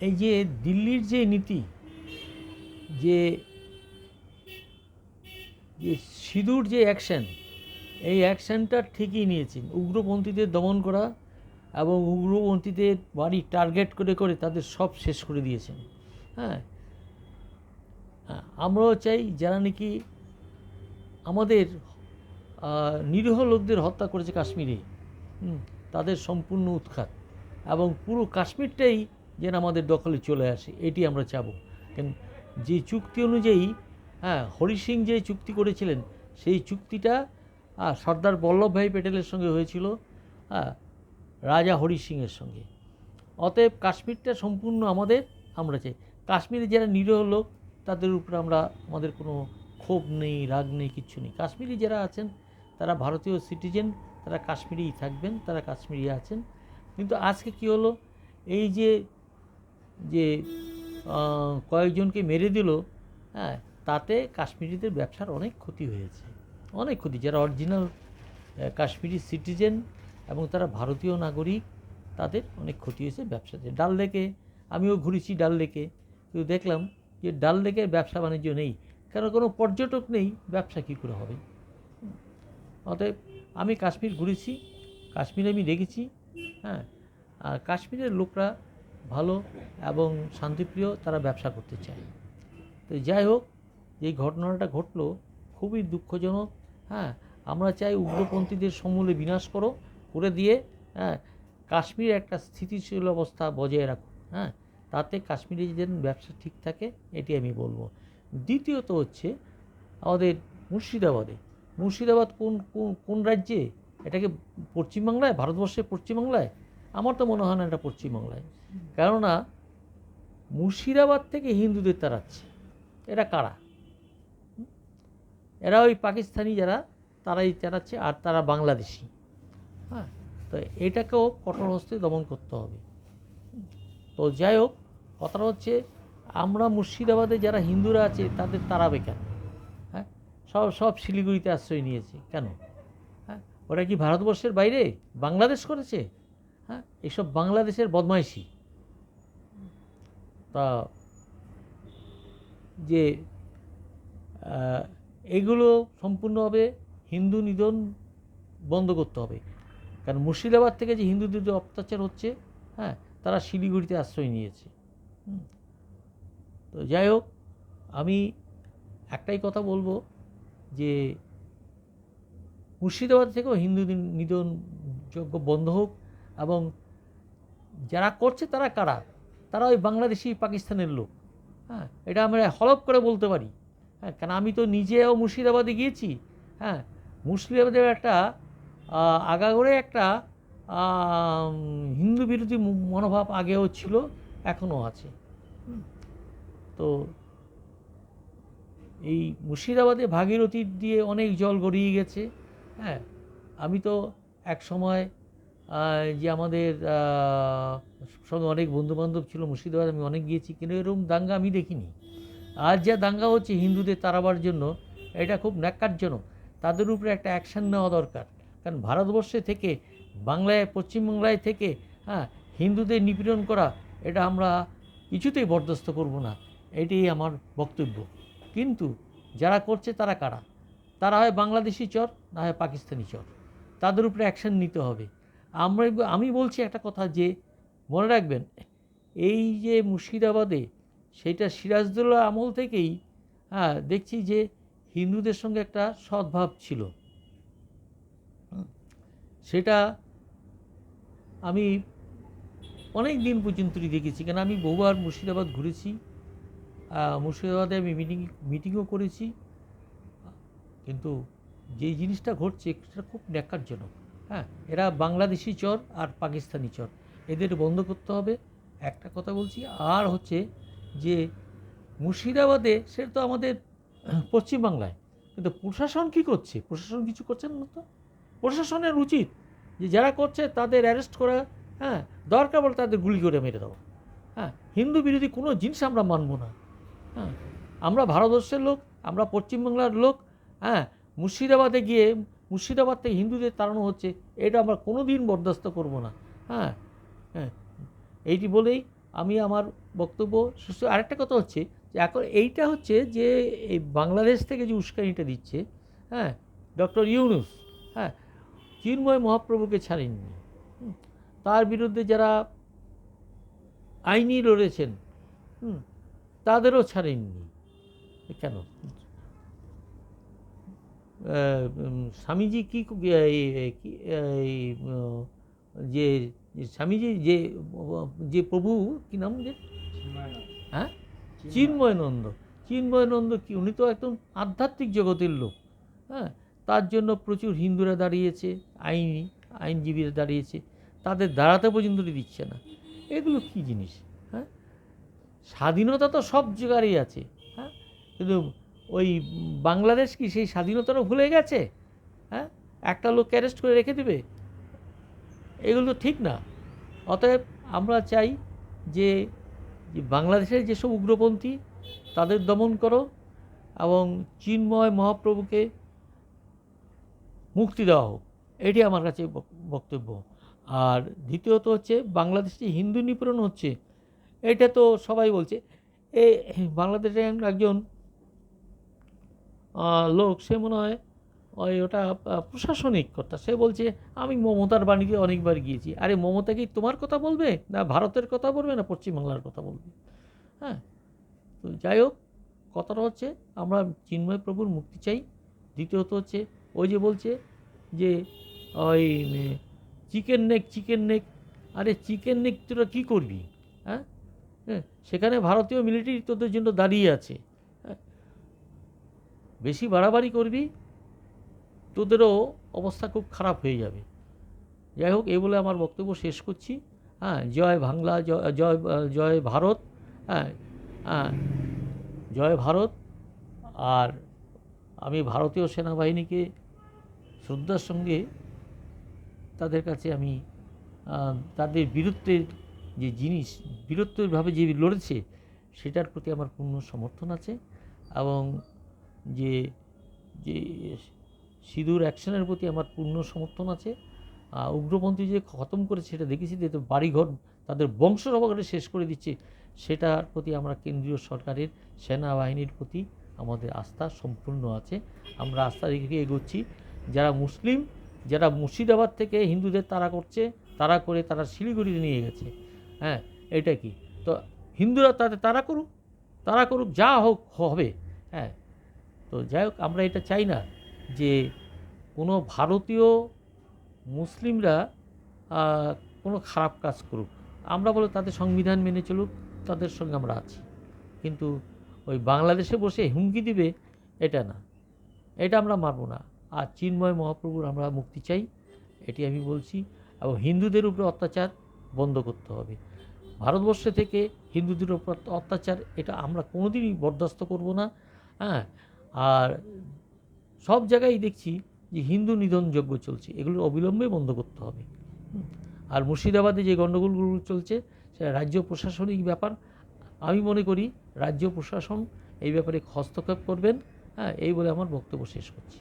এই যে দিল্লির যে নীতি যে যে সিঁদুর যে অ্যাকশন এই অ্যাকশনটা ঠিকই নিয়েছেন উগ্রপন্থীদের দমন করা এবং উগ্রপন্থীদের বাড়ি টার্গেট করে করে তাদের সব শেষ করে দিয়েছেন। হ্যাঁ। হ্যাঁ, আমরাও চাই যারা নাকি আমাদের নিরীহ লোকদের হত্যা করেছে কাশ্মীরে তাদের সম্পূর্ণ উৎখাত এবং পুরো কাশ্মীরটাই যেন আমাদের দখলে চলে আসে, এটি আমরা চাব। কেন, যে চুক্তি অনুযায়ী হ্যাঁ হরি সিং যে চুক্তি করেছিলেন, সেই চুক্তিটা সর্দার বল্লভভাই প্যাটেলের সঙ্গে হয়েছিল হ্যাঁ রাজা হরি সিংয়ের সঙ্গে। অতএব কাশ্মীরটা সম্পূর্ণ আমাদের, আমরা চাই। কাশ্মীরে যারা নিরীহ লোক, তাদের উপরে আমরা, আমাদের কোনো ক্ষোভ নেই, রাগ নেই, কিচ্ছু নেই। কাশ্মীরি যারা আছেন, তারা ভারতীয় সিটিজেন, তারা কাশ্মীরেই থাকবেন, তারা কাশ্মীরি আছেন। কিন্তু আজকে কি হলো? এই যে যে কয়েকজনকে মেরে দিল হ্যাঁ তাতে কাশ্মীরিদের ব্যবসার অনেক ক্ষতি হয়েছে। অনেক ক্ষতি। যারা অরিজিনাল কাশ্মীরি সিটিজেন এবং তারা ভারতীয় নাগরিক, তাদের অনেক ক্ষতি হয়েছে ব্যবসাতে। ডাল লেকে, আমিও ঘুরেছি ডাল লেকে। কিন্তু দেখলাম যে, ডাল লেকের ব্যবসা বাণিজ্য নেই। কারণ কোনো পর্যটক নেই, ব্যবসা কী করে হবে? অতএব আমি কাশ্মীর ঘুরেছি, কাশ্মীরে আমি দেখেছি হ্যাঁ আর কাশ্মীরের লোকরা ভালো এবং শান্তিপ্রিয় তারা ব্যবসা করতে চায়। তো যাই হোক, এই ঘটনাটা ঘটলো খুবই দুঃখজনক। হ্যাঁ আমরা চাই উগ্রপন্থীদের সমূলে বিনাশ করো, করে দিয়ে হ্যাঁ কাশ্মীর একটা স্থিতিশীল অবস্থা বজায় রাখো। হ্যাঁ তাতে কাশ্মীরে যেন ব্যবসা ঠিক থাকে, এটি আমি বলব। দ্বিতীয়ত হচ্ছে আমাদের মুর্শিদাবাদে। মুর্শিদাবাদ কোন, কোন- রাজ্যে? এটাকে পশ্চিমবাংলায়? ভারতবর্ষের পশ্চিমবাংলায়? আমার তো মনে হয় না এটা পশ্চিমবাংলায়। কেননা মুর্শিদাবাদ থেকে হিন্দুদের তাড়াচ্ছে। এরা কারা? এরা ওই পাকিস্তানি যারা, তারাই তাড়াচ্ছে আর তারা বাংলাদেশি। হ্যাঁ তো এটাকেও কঠোর হস্তে দমন করতে হবে। তো যাই হোক, কথাটা হচ্ছে আমরা মুর্শিদাবাদে যারা হিন্দুরা আছে, তাদের তাড়াবে কেন? হ্যাঁ সব সব শিলিগুড়িতে আশ্রয় নিয়েছে। কেন? হ্যাঁ ওরা কি ভারতবর্ষের বাইরে? বাংলাদেশ করেছে? হ্যাঁ এইসব বাংলাদেশের বদমাইশি। তা যে এগুলো সম্পূর্ণভাবে হিন্দু নিধন বন্ধ করতে হবে। কারণ মুর্শিদাবাদ থেকে যে হিন্দুদের যে অত্যাচার হচ্ছে হ্যাঁ তারা শিলিগুড়িতে আশ্রয় নিয়েছে। তো যাই হোক, আমি একটাই কথা বলব যে, মুর্শিদাবাদ থেকেও হিন্দু নিধন যজ্ঞ বন্ধ হোক এবং যারা করছে তারা কারা? তারা ওই বাংলাদেশি পাকিস্তানের লোক। হ্যাঁ এটা আমরা হলপ করে বলতে পারি। হ্যাঁ কারণ আমি তো নিজেও মুর্শিদাবাদে গিয়েছি। হ্যাঁ মুর্শিদাবাদের একটা আগাগোড়ে একটা হিন্দু বিরোধী মনোভাব আগেও ছিল, এখনও আছে। তো এই মুর্শিদাবাদে ভাগীরথী দিয়ে অনেক জল গড়িয়ে গেছে। হ্যাঁ আমি তো এক সময় যে আমাদের সঙ্গে অনেক বন্ধুবান্ধব ছিল, মুর্শিদাবাদ আমি অনেক গিয়েছি, কিন্তু এরকম দাঙ্গা আমি দেখিনি। আর যা দাঙ্গা হচ্ছে হিন্দুদের তাড়াবার জন্য, এটা খুব ন্যাক্কারজনক। তাদের উপরে একটা অ্যাকশান নেওয়া দরকার। কারণ ভারতবর্ষে থেকে, বাংলায়, পশ্চিমবাংলায় থেকে হ্যাঁ হিন্দুদের নিপীড়ন করা, এটা আমরা কিছুতেই বরদাস্ত করব না। এটাই আমার বক্তব্য। কিন্তু যারা করছে তারা কারা? তারা হয় বাংলাদেশি চর, না হয় পাকিস্তানি চর। তাদের উপরে অ্যাকশন নিতে হবে। আমরা আমি বলছি একটা কথা যে, মনে রাখবেন, এই যে মুর্শিদাবাদে সেটা সিরাজদৌল্লা আমল থেকেই হ্যাঁ দেখছি যে হিন্দুদের সঙ্গে একটা সদ্ভাব ছিল। সেটা আমি অনেক দিন পর্যন্তই দেখেছি, কেন আমি বহুবার মুর্শিদাবাদ ঘুরেছি মুর্শিদাবাদে আমি মিটিং মিটিংও করেছি, কিন্তু যেই জিনিসটা ঘটছে, সেটা খুব ন্যাক্কারজনক। হ্যাঁ এরা বাংলাদেশি চর আর পাকিস্তানি চর। এদের বন্ধ করতে হবে। একটা কথা বলছি, আর হচ্ছে যে মুর্শিদাবাদে সেটা তো আমাদের পশ্চিমবাংলায়, কিন্তু প্রশাসন কি করছে? প্রশাসন কিছু করছেন না তো? প্রশাসনের উচিত যে যারা করছে তাদের অ্যারেস্ট করা হ্যাঁ দরকার বলে তাদের গুলি করে মেরে দাও হ্যাঁ হিন্দু বিরোধী কোনো জিনিস আমরা মানব না। হ্যাঁ আমরা ভারতবর্ষের লোক, আমরা পশ্চিমবাংলার লোক হ্যাঁ মুর্শিদাবাদে গিয়ে মুর্শিদাবাদ থেকে হিন্দুদের তাড়ানো হচ্ছে এটা আমরা কোনো দিন বরদাস্ত করব না। হ্যাঁ হ্যাঁ এইটি বলেই আমি আমার বক্তব্য সুস্থ আরেকটা কথা হচ্ছে যে এখন এইটা হচ্ছে যে এই বাংলাদেশ থেকে যে উস্কানিটা দিচ্ছে হ্যাঁ ডক্টর ইউনুস হ্যাঁ চিন্ময় মহাপ্রভুকে ছাড়েননি। তার বিরুদ্ধে যারা আইনি লড়েছেন হুম, তাদেরও ছাড়েননি। কেন? স্বামীজি কি যে স্বামীজি যে যে প্রভু কি নাম যে? হ্যাঁ? চিন্ময়ানন্দ। চিন্ময়ানন্দ কি? উনি তো একদম আধ্যাত্মিক জগতের লোক। হ্যাঁ? তার জন্য প্রচুর হিন্দুরা দাঁড়িয়েছে আইনি আইনজীবীরা দাঁড়িয়েছে। তাদের দাঁড়াতে পর্যন্ত দিচ্ছে না। এগুলো কি জিনিস? হ্যাঁ? স্বাধীনতা তো সব জায়গারই আছে। হ্যাঁ? কিন্তু ওই বাংলাদেশ কি সেই স্বাধীনতারও ভুলে গেছে? হ্যাঁ? একটা লোককে অ্যারেস্ট করে রেখে দেবে? এগুলো তো ঠিক না। অতএব আমরা চাই যে বাংলাদেশের যেসব উগ্রপন্থী, তাদের দমন করো এবং চিন্ময় মহাপ্রভুকে মুক্তি দেওয়া হোক। এটি আমার কাছে বক- বক্তব্য। আর দ্বিতীয়ত হচ্ছে বাংলাদেশে হিন্দু নিপীড়ন হচ্ছে। এটা তো সবাই বলছে। এ বাংলাদেশে একজন লোক সে মনে হয়, ওই ওটা প্রশাসনিক কথা সে বলছে, আমি মমতার বাণীকে অনেকবার গিয়েছি। আরে, মমতা কি তোমার কথা বলবে? না ভারতের কথা বলবে? না পশ্চিমবাংলার কথা বলবে? হ্যাঁ? তো যাই হোক, কথাটা হচ্ছে, আমরা চিন্ময় প্রভুর মুক্তি চাই। দ্বিতীয়ত হচ্ছে, ওই যে বলছে যে, ওই চিকেন নেক চিকেন নেক। আরে, চিকেন নেক তোরা কী করবি? হ্যাঁ? হ্যাঁ সেখানে ভারতীয় মিলিটারি তোদের জন্য দাঁড়িয়ে আছে। বেশি বাড়াবাড়ি করবি, তোদেরও অবস্থা খুব খারাপ হয়ে যাবে। যাই হোক এই বলে আমার বক্তব্য শেষ করছি। হ্যাঁ জয় বাংলা, জয় জয় জয় ভারত হ্যাঁ হ্যাঁ জয় ভারত। আর আমি ভারতীয় সেনাবাহিনীকে শ্রদ্ধার সঙ্গে তাদের কাছে আমি তাদের বীরত্বের যে জিনিস, বীরত্বভাবে যে লড়েছে, সেটার প্রতি আমার পূর্ণ সমর্থন আছে। এবং যে যে সিঁদুর অ্যাকশনের প্রতি আমার পূর্ণ সমর্থন আছে। উগ্রপন্থী যে খতম করেছে সেটা দেখেছি যে বাড়িঘর তাদের বংশ সহকারে শেষ করে দিচ্ছে, সেটার প্রতি আমরা কেন্দ্রীয় সরকারের সেনাবাহিনীর প্রতি আমাদের আস্থা সম্পূর্ণ আছে। আমরা আস্থা রেখে এগোচ্ছি। যারা মুসলিম, যারা মুর্শিদাবাদ থেকে হিন্দুদের তারা করছে তারা করে তারা শিলিগুড়িতে নিয়ে গেছে। হ্যাঁ এটা কি? তো হিন্দুরা তাদের তারা করুক তারা করুক, যা হোক, হবে। হ্যাঁ তো যাই হোক, আমরা এটা চাই না যে কোনো ভারতীয় মুসলিমরা কোনো খারাপ কাজ করুক। আমরা বলে তাদের সংবিধান মেনে চলুক, তাদের সঙ্গে আমরা আছি। কিন্তু ওই বাংলাদেশে বসে হুমকি দিবে, এটা না। এটা আমরা মানব না। আর চিন্ময় মহাপ্রভুর আমরা মুক্তি চাই, এটি আমি বলছি। এবং হিন্দুদের উপরে অত্যাচার বন্ধ করতে হবে। ভারতবর্ষ থেকে হিন্দুদের উপর অত্যাচার, এটা আমরা কোনোদিনই বরদাস্ত করব না। হ্যাঁ আর সব জায়গায় দেখছি যে হিন্দু নিধন যজ্ঞ চলছে। এগুলো অবিলম্বে বন্ধ করতে হবে। আর মুর্শিদাবাদে যে গণ্ডগোলগুলো চলছে, সেটা রাজ্য প্রশাসনিক ব্যাপার। আমি মনে করি রাজ্য প্রশাসন এই ব্যাপারে হস্তক্ষেপ করবেন। হ্যাঁ এই বলে আমার বক্তব্য শেষ করছি।